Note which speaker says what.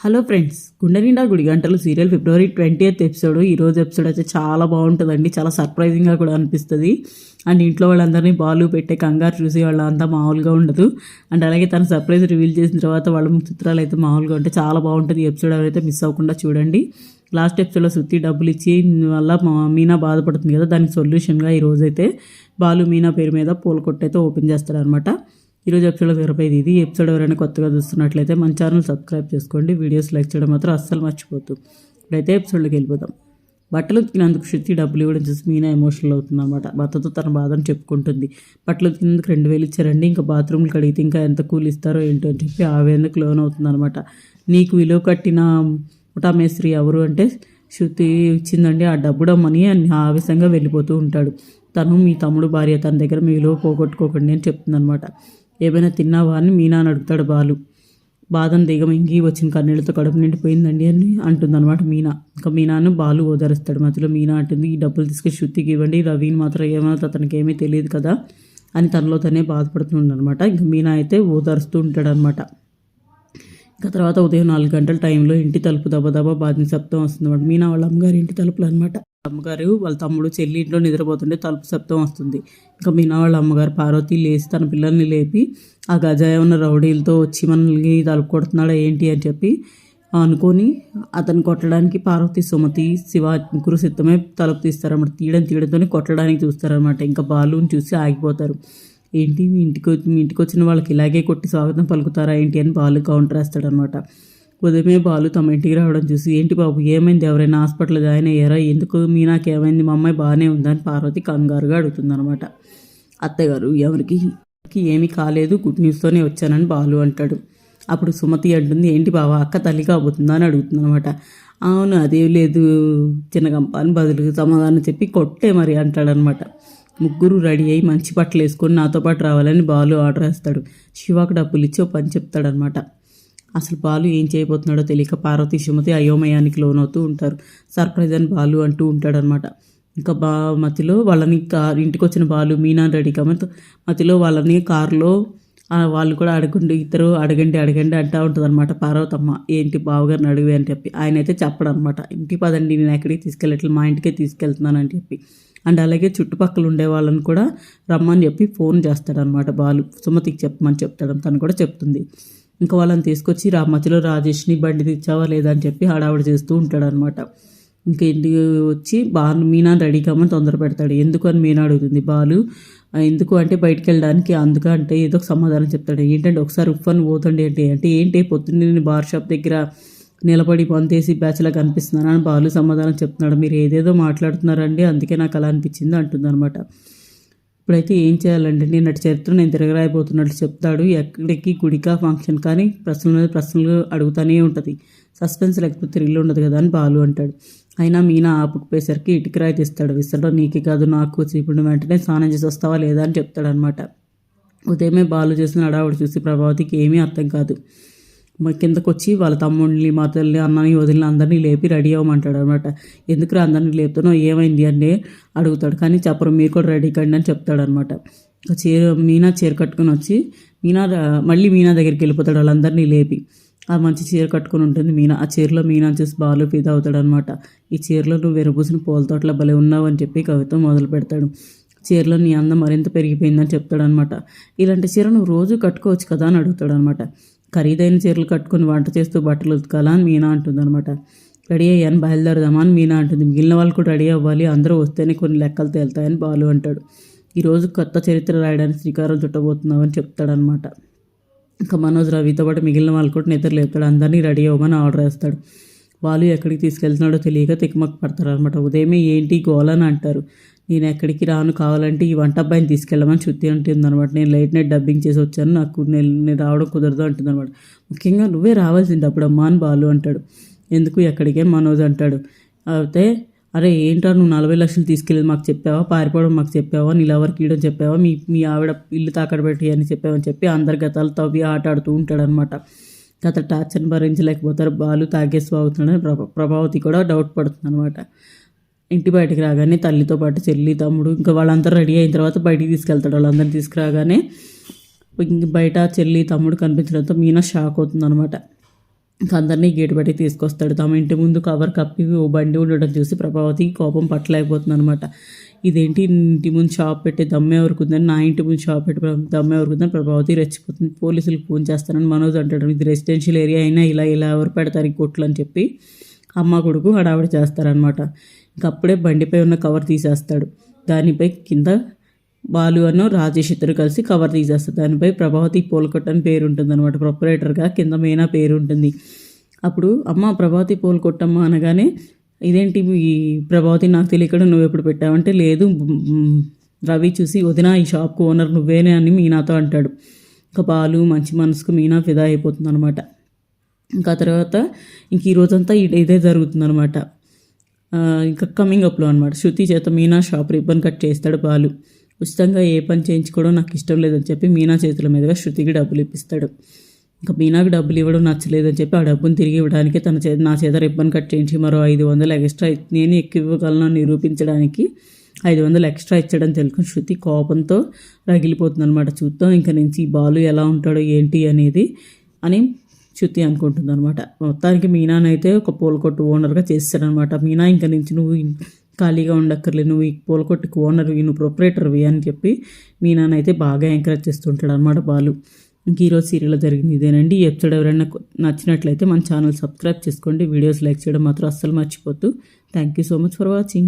Speaker 1: Hello friends Gunde Ninda Gudi Gantalu serial February twenty eighth episode. ఈ రోజు episode అయితే చాలా బాగుంటుందండి. చాలా సర్ప్రైజింగ్గా కూడా అనిపిస్తుంది. అండ్ ఇంట్లో వాళ్ళందరినీ బాలు పెట్టే కంగారు చూసి వాళ్ళంతా మామూలుగా ఉండదు. అండ్ అలాగే తన సర్ప్రైజ్ రివీల్ చేసిన తర్వాత వాళ్ళ చిత్రాలు అయితే మామూలుగా ఉంటే చాలా బాగుంటుంది. ఈ ఎపిసోడ్ ఎవరైతే మిస్ అవ్వకుండా చూడండి. లాస్ట్ ఎపిసోడ్లో శృతి డబ్బులు ఇచ్చి వల్ల మా మీనా బాధపడుతుంది కదా దానికి సొల్యూషన్గా ఈ అయితే బాలు మీనా పేరు మీద పూల కొట్టు అయితే ఓపెన్ చేస్తారనమాట ఈరోజు ఎపిసోడ్ తెరపైది ఇది. ఎపిసోడ్ ఎవరైనా కొత్తగా చూస్తున్నట్లయితే మన ఛానల్ సబ్స్క్రైబ్ చేసుకోండి. వీడియోస్ లైక్ చేయడం మాత్రం అస్సలు మర్చిపోతూ ఇప్పుడైతే ఎపిసోడ్లోకి వెళ్ళిపోదాం. బట్టలు ఉతికినందుకు శృతి డబ్బులు ఇవ్వడం చూసి మీనా ఎమోషనల్ అవుతుంది అనమాట భర్తతో తన బాధను చెప్పుకుంటుంది. బట్టలు ఉతికినందుకు రెండు వేలు ఇచ్చారండి. ఇంకా బాత్రూమ్లు కడిగితే ఇంకా ఎంత కూలి ఇస్తారో ఏంటో అని చెప్పి ఆవేదనకు లోన్ అవుతుంది అనమాట నీకు విలువ కట్టిన ముఠా ఎవరు అంటే శృతి ఇచ్చిందండి. ఆ డబ్బుడమ్మని అని ఆవేశంగా వెళ్ళిపోతూ ఉంటాడు. తను మీ తమ్ముడు భార్య తన దగ్గర మీ విలువ పోగొట్టుకోకండి అని చెప్తుందనమాట ఏమైనా తిన్నావా అని మీనా అని అడుగుతాడు బాలు. బాదం దిగం ఇంగి వచ్చిన కన్నీళ్ళతో కడుపు నిండిపోయిందండి అని అంటుందన్నమాట మీనా. ఇంకా మీనాను బాలు ఓదారుస్తాడు. మధ్యలో మీనా అంటుంది ఈ డబ్బులు తీసుకుని శృతికి ఇవ్వండి. రవిని మాత్రం ఏమైనా అతనికి ఏమీ తెలియదు కదా అని తనలో తనే బాధపడుతుండనమాట ఇంకా మీనా అయితే ఓదారుస్తూ ఉంటాడనమాట ఇంకా తర్వాత ఉదయం నాలుగు గంటల టైంలో ఇంటి తలుపు దబ దబా బాధిన శబ్దం వస్తుంది అనమాట మీనా వాళ్ళ అమ్మగారి ఇంటి తలుపులు అనమాట అమ్మగారు వాళ్ళ తమ్ముడు చెల్లి ఇంట్లో నిద్రపోతుంటే తలుపు శబ్దం వస్తుంది. ఇంకా మీనా వాళ్ళ అమ్మగారు పార్వతి లేచి తన పిల్లల్ని లేపి ఆ గజాయ ఉన్న రౌడీలతో వచ్చి మనల్ని తలుపు కొడుతున్నాడా ఏంటి అని చెప్పి అనుకొని అతను కొట్టడానికి పార్వతి సుమతి శివ ముగ్గురు సిద్ధమే తలుపు తీస్తారన్నమాట. తీయడం తీయడంతోనే కొట్టడానికి చూస్తారనమాట ఇంకా బాలుని చూసి ఆగిపోతారు. ఏంటి మీ ఇంటికి మీ ఇంటికి వచ్చిన వాళ్ళకి ఇలాగే కొట్టి స్వాగతం పలుకుతారా ఏంటి అని బాలు కౌంటర్ వేస్తాడనమాట ఉదయమే బాలు తమ ఇంటికి రావడం చూసి ఏంటి బాబు ఏమైంది? ఎవరైనా హాస్పిటల్ జాయిన్ అయ్యారా? ఎందుకు? మీ నాకేమైంది మా అమ్మాయి బాగానే ఉందని పార్వతి కంగారుగా అడుగుతుందనమాట అత్తగారు ఎవరికి? ఏమీ కాలేదు. గుడ్ న్యూస్తోనే వచ్చానని బాలు అంటాడు. అప్పుడు సుమతి అంటుంది ఏంటి బాబా అక్క తల్లి కాబోతుందా? అని అడుగుతుందనమాట అవును అదేం లేదు. చిన్నగంప అని బదులు సమాధానం చెప్పి కొట్టే మరి అంటాడనమాట ముగ్గురు రెడీ అయ్యి మంచి బట్టలు వేసుకొని నాతో పాటు రావాలని బాలు ఆర్డర్ వేస్తాడు. శివాకు డబ్బులు ఇచ్చి ఓ పని చెప్తాడనమాట అసలు బాలు ఏం చేయబోతున్నాడో తెలియక పార్వతి సుమతి అయోమయానికి లోనవుతూ ఉంటారు. సర్ప్రైజ్ అని బాలు అంటూ ఉంటాడనమాట. ఇంకా బా మధ్యలో వాళ్ళని కార్ ఇంటికి వచ్చిన బాలు మీనా రెడీ కాబట్టి మధ్యలో వాళ్ళని కారులో వాళ్ళు కూడా అడగండి ఇద్దరు అడగండి అడగండి అంటూ ఉంటుంది అనమాట పార్వతమ్మ. ఏంటి బావగారిని అడిగి అని చెప్పి. ఆయన అయితే చెప్పడనమాట ఇంటి ఇంటికి పదండి నేను ఎక్కడికి తీసుకెళ్ళట్లేదు మా ఇంటికే తీసుకెళ్తున్నాను అని చెప్పి. అండ్ అలాగే చుట్టుపక్కల ఉండే వాళ్ళని కూడా రమ్మని చెప్పి ఫోన్ చేస్తాడనమాట బాలు. సుమతికి చెప్పమని చెప్తాడు తను కూడా చెప్తుంది. ఇంకా వాళ్ళని తీసుకొచ్చి రా మధ్యలో రాజేష్ని బండి తెచ్చావా లేదా అని చెప్పి హడావిడి చేస్తూ ఉంటాడనమాట ఇంకా ఇంటికి వచ్చి బాను మీనాని రెడీ కామని తొందర పెడతాడు. ఎందుకు అని మీనా అడుగుతుంది. బాలు ఎందుకు అంటే బయటికి వెళ్ళడానికి అందుకు అంటే ఏదో ఒక సమాధానం చెప్తాడు. ఏంటంటే ఒకసారి ఉఫ్ఫని పోతుండే అంటే అంటే ఏంటి? పొద్దున్న నేను బార్ షాప్ దగ్గర నిలబడి పొంతేసి బ్యాచ్లా కనిపిస్తున్నాను అని బాలు సమాధానం చెప్తున్నాడు. మీరు ఏదేదో మాట్లాడుతున్నారండి అందుకే నాకు అలా అనిపించింది అంటుందన్నమాట. ఇప్పుడైతే ఏం చేయాలంటే నేను అటు చరిత్ర నేను తిరగరాయిపోతున్నట్లు చెప్తాడు. ఎక్కడికి గుడికా ఫంక్షన్? కానీ ప్రశ్నల మీద ప్రశ్నలు అడుగుతూనే ఉంటుంది. సస్పెన్స్ లేకపోతే థ్రిల్ ఉండదు కదా అని బాలు అంటాడు. అయినా మీనా ఆపుకుపోయేసరికి ఇటుకరాయి తీస్తాడు విసరడం నీకే కాదు నాకు చీపుడు వెంటనే స్నానం చేసి వస్తావా లేదా అని చెప్తాడనమాట ఉదయమే బాలు చేసిన అడావుడు చూసి ప్రభావతికి ఏమీ అర్థం కాదు. కిందకు వచ్చి వాళ్ళ తమ్ముడిని మా తల్లి అన్నని వదిలిన అందరినీ లేపి రెడీ అవ్వమంటాడు అనమాట ఎందుకు అందరినీ లేపుతున్నావు? ఏమైంది అని అడుగుతాడు. కానీ చెప్పరు మీరు కూడా రెడీ కండి అని చెప్తాడు అనమాట చీర మీనా చీర కట్టుకుని వచ్చి మీనా మళ్ళీ మీనా దగ్గరికి వెళ్ళిపోతాడు వాళ్ళందరినీ లేపి. ఆ మంచి చీర కట్టుకుని ఉంటుంది మీనా. ఆ చీరలో మీనా చూసి బాలు ఫిదా అవుతాడు అనమాట ఈ చీరలో నువ్వు వెరబూసిన పూల తోటలో భలే ఉన్నావు అని చెప్పి కవిత మొదలు పెడతాడు. చీరలో నీ అందం మరింత పెరిగిపోయిందని చెప్తాడనమాట ఇలాంటి చీర నువ్వు రోజు కట్టుకోవచ్చు కదా అని అడుగుతాడు అనమాట ఖరీదైన చీరలు కట్టుకొని వంట చేస్తూ బట్టలు ఉతకాలా అని మీనా అంటుందన్నమాట రెడీ అయ్యాను బయలుదేరదామా అని మీనా అంటుంది. మిగిలిన వాళ్ళు కూడా రెడీ అవ్వాలి అందరూ వస్తేనే కొన్ని లెక్కలు తేలుతాయని బాలు అంటాడు. ఈరోజు కొత్త చరిత్ర రాయడానికి శ్రీకారం చుట్టబోతున్నామని చెప్తాడనమాట ఇంకా మనోజ్ రవితో పాటు మిగిలిన వాళ్ళు కూడా నిద్ర లేపుతాడు. అందరినీ రెడీ అవ్వమని ఆర్డర్ వేస్తాడు. వాళ్ళు ఎక్కడికి తీసుకెళ్తున్నాడో తెలియక తికమక పడతారు అనమాట ఉదయమే ఏంటి గోల అని అంటారు. నేను ఎక్కడికి రాను కావాలంటే ఈ వంట అబ్బాయిని తీసుకెళ్ళమని శృతి ఉంటుంది అనమాట నేను లైట్ నైట్ డబ్బింగ్ చేసి వచ్చాను. నాకు నేను నేను రావడం కుదరదు అంటుంది అనమాట ముఖ్యంగా నువ్వే రావాల్సింది అప్పుడు అమ్మా అని బాలు అంటాడు. ఎందుకు ఎక్కడికే మనోజ్ అంటాడు. అయితే అరే ఏంటో నువ్వు నలభై లక్షలు తీసుకెళ్ళి మాకు చెప్పావా? పారిపోవడం మాకు చెప్పావా? నీళ్ళెవరికి ఇవ్వడం చెప్పావా? మీ మీ ఆవిడ ఇల్లు తాకడ పెట్టి అని చెప్పావని చెప్పి అందరి గతాలు తవ్వి ఆట ఆడుతూ ఉంటాడనమాట గత టార్చర్ని భరించలేకపోతారు. బాలు తాగేసి వాగుతున్నాడని ప్రభావతి కూడా డౌట్ పడుతుంది అనమాట ఇంటి బయటికి రాగానే తల్లితో పాటు చెల్లి తమ్ముడు ఇంకా వాళ్ళందరూ రెడీ అయిన తర్వాత బయటికి తీసుకెళ్తాడు. వాళ్ళందరినీ తీసుకురాగానే ఇంక బయట చెల్లి తమ్ముడు కనిపించడంతో మీనా షాక్ అవుతుంది అనమాట ఇంక అందరినీ గేటు బట్టి తీసుకొస్తాడు. తమ ఇంటి ముందు కవర్ కప్పి ఓ బండి ఉండడం చూసి ప్రభావతి కోపం పట్టలేకపోతుంది అనమాట ఇదేంటి ఇంటి ముందు షాప్ పెట్టి దమ్మే వరకుందని నా ఇంటి ముందు షాప్ పెట్టి దమ్మే వరకుందని ప్రభావతి రెచ్చిపోతుంది. పోలీసులకు ఫోన్ చేస్తానని మనోజ్ అంటాడు. ఇది రెసిడెన్షియల్ ఏరియా అయినా ఇలా ఇలా ఎవరు పెడతారు ఈ కొట్లు అని చెప్పి అమ్మ కొడుకు హడావిడి చేస్తారనమాట ఇంకప్పుడే బండిపై ఉన్న కవర్ తీసేస్తాడు. దానిపై కింద బాలు అను రాజేష్ ఇద్దరు కలిసి కవర్ తీసేస్తారు. దానిపై ప్రభావతి పోల్కొట్ అని పేరు ఉంటుంది అనమాట ప్రొపరేటర్గా కింద మీనా పేరు ఉంటుంది అప్పుడు అమ్మ ప్రభావతి పోల్కొట్టమ్మ అనగానే ఇదేంటి ఈ ప్రభావతి నాకు తెలియకుండా నువ్వు ఎప్పుడు పెట్టావంటే లేదు రవి చూసి వదిన ఈ షాప్కి ఓనర్ నువ్వేనే అని మీనాతో అంటాడు. ఇంకా బాలు మంచి మనసుకు మీనా ఫిదా అయిపోతుంది అనమాట ఇంకా తర్వాత ఇంక ఈ రోజంతా ఇదే జరుగుతుందనమాట అనమాట ఇంకా కమింగ్ అప్లో అనమాట శృతి చేత మీనా షాప్ రిబ్బన్ కట్ చేస్తాడు బాలు. ఉచితంగా ఏ పని చేయించుకోవడం నాకు ఇష్టం లేదని చెప్పి మీనా చేతుల మీదుగా శృతికి డబ్బులు ఇప్పిస్తాడు. ఇంకా మీనాకు డబ్బులు ఇవ్వడం నచ్చలేదని చెప్పి ఆ డబ్బుని తిరిగి ఇవ్వడానికి తన చేత నా చేత రిబ్బన్ కట్ చేయించి మరో ఐదు వందలు ఎక్స్ట్రా నేను ఎక్కువ ఇవ్వగలను నిరూపించడానికి ఐదు వందలు ఎక్స్ట్రా ఇచ్చడం తెలుసుకుని శృతి కోపంతో రగిలిపోతుంది అనమాట చూద్దాం ఇంకా నుంచి బాలు ఎలా ఉంటాడో ఏంటి అనేది అని శృతి అనుకుంటుంది అనమాట మొత్తానికి మీనానైతే ఒక పూలకొట్టు ఓనర్గా చేస్తాడనమాట మీనా ఇంకా నుంచి నువ్వు ఖాళీగా ఉండక్కర్లే నువ్వు ఈ పూలకొట్టుకు ఓనర్వి నువ్వు ప్రొపరేటర్వి అని చెప్పి మీనానైతే బాగా ఎంకరేజ్ చేస్తుంటాడు అనమాట బాలు. ఇంక ఈరోజు సీరియల్లో జరిగింది ఇదేనండి. ఈ ఎపిసోడ్ ఎవరైనా నచ్చినట్లయితే మన ఛానల్ సబ్స్క్రైబ్ చేసుకోండి. వీడియోస్ లైక్ చేయడం మాత్రం అస్సలు మర్చిపోతూ thank you so much for watching.